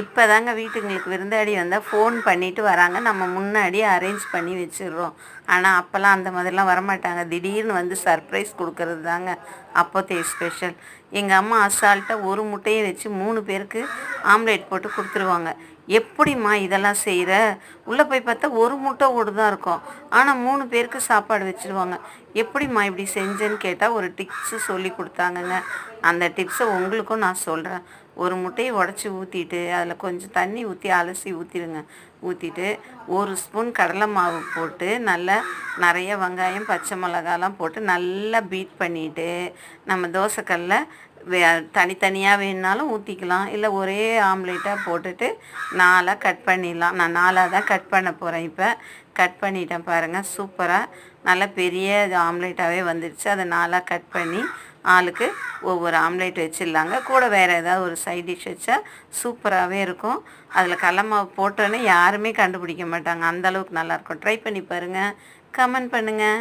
இப்போ தாங்க வீட்டுங்களுக்கு விருந்தாடி வந்தால் ஃபோன் பண்ணிவிட்டு வராங்க. நம்ம முன்னாடி அரேஞ்ச் பண்ணி வச்சிடுறோம். ஆனால் அப்போல்லாம் அந்த மாதிரிலாம் வரமாட்டாங்க. திடீர்னு வந்து சர்ப்ரைஸ் கொடுக்கறது தாங்க அப்போத்தைய ஸ்பெஷல் எங்கள் அம்மா அசால்ட்டாக ஒரு முட்டையை வச்சு மூணு பேருக்கு ஆம்லேட் போட்டு கொடுத்துருவாங்க. எப்படிம்மா இதெல்லாம் செய்கிற உள்ளே போய் பார்த்தா ஒரு முட்டை ஓடு தான் இருக்கும். ஆனால் மூணு பேருக்கு சாப்பாடு வச்சுருவாங்க. எப்படிம்மா இப்படி செஞ்சேன்னு கேட்டால் ஒரு டிப்ஸு சொல்லி கொடுத்தாங்கங்க. அந்த டிப்ஸை உங்களுக்கும் நான் சொல்கிறேன் ஒரு முட்டையை உடச்சி ஊற்றிட்டு அதில் கொஞ்சம் தண்ணி ஊற்றி அலசி ஊற்றிடுங்க ஊற்றிட்டு ஒரு ஸ்பூன் கடலை மாவு போட்டு நல்லா நிறைய வெங்காயம் பச்சை மிளகாலாம் போட்டு நல்லா பீட் பண்ணிவிட்டு நம்ம தோசைக்கல்ல வே தனித்தனியாக வேணுனாலும் ஊற்றிக்கலாம் இல்லை ஒரே ஆம்லேட்டாக போட்டுட்டு நாலாக கட் பண்ணிடலாம். நான் நாலாக தான் கட் பண்ண போகிறேன் இப்போ. கட் பண்ணிட்டேன் பாருங்கள் சூப்பராக நல்லா பெரிய ஆம்லேட்டாகவே வந்துடுச்சு அதை நாலாக கட் பண்ணி ஆளுக்கு ஒவ்வொரு ஆம்லேட் வச்சிடலாங்க. கூட வேறு ஏதாவது ஒரு சைட் டிஷ் வச்சா சூப்பராகவே இருக்கும். அதில் கடலமாவு போட்டோன்னே யாருமே கண்டுபிடிக்க மாட்டாங்க. அந்த அளவுக்கு நல்லாயிருக்கும் ட்ரை பண்ணி பாருங்கள் கமெண்ட் பண்ணுங்கள்